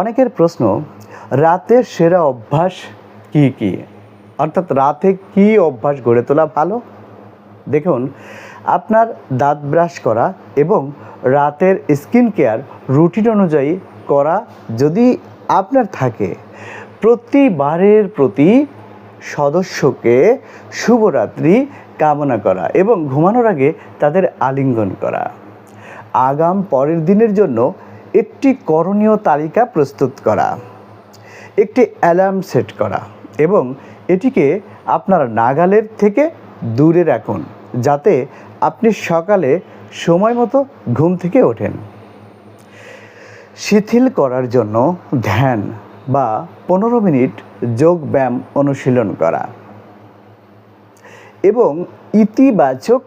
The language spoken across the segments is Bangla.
অনেকের প্রশ্ন, রাতের সেরা অভ্যাস কি কি? অর্থাৎ রাতে কি অভ্যাস গড়ে তোলা ভালো? দেখুন, আপনার দাঁত ব্রাশ করা এবং রাতের স্কিন কেয়ার রুটিন অনুযায়ী করা যদি আপনার থাকে, প্রতিবারের প্রতি সদস্যকে শুভরাত্রি কামনা করা এবং ঘুমানোর আগে তাদের আলিঙ্গন করা। আগাম পরের দিনের জন্য একটি করণীয় তালিকা প্রস্তুত করা, একটি অ্যালার্ম সেট করা এবং এটিকে আপনার নাগালের থেকে দূরে রাখুন যাতে আপনি সকালে সময় মতো ঘুম থেকে ওঠেন। শিথিল করার জন্য ধ্যান বা পনেরো মিনিট যোগ ব্যায়াম অনুশীলন করা এবং ইতিবাচক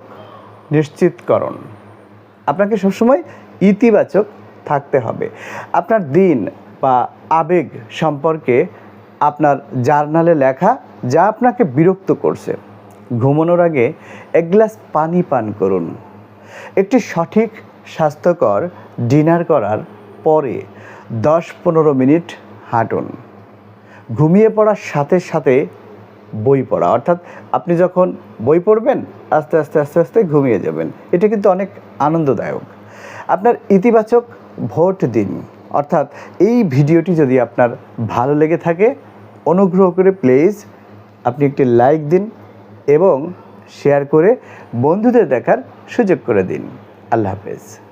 নিশ্চিতকরণ। আপনাকে সবসময় ইতিবাচক থাকতে হবে। আপনার দিন বা আবেগ সম্পর্কে আপনার জার্নালে লেখা যা আপনাকে বিরক্ত করছে। ঘুমানোর আগে এক গ্লাস পানি পান করুন। একটি সঠিক স্বাস্থ্যকর ডিনার করার পরে দশ পনেরো মিনিট হাঁটুন। ঘুমিয়ে পড়ার সাথে সাথে বই পড়া। অর্থাৎ আপনি যখন বই পড়বেন, আস্তে আস্তে আস্তে আস্তে ঘুমিয়ে যাবেন। এটা কিন্তু অনেক আনন্দদায়ক। আপনার ইতিবাচক ভোট দিন। অর্থাৎ এই ভিডিওটি যদি আপনার ভালো লেগে থাকে, অনুগ্রহ করে প্লিজ আপনি একটি লাইক দিন এবং শেয়ার করে বন্ধুদের দেখার সুযোগ করে দিন। আল্লাহ হাফেজ।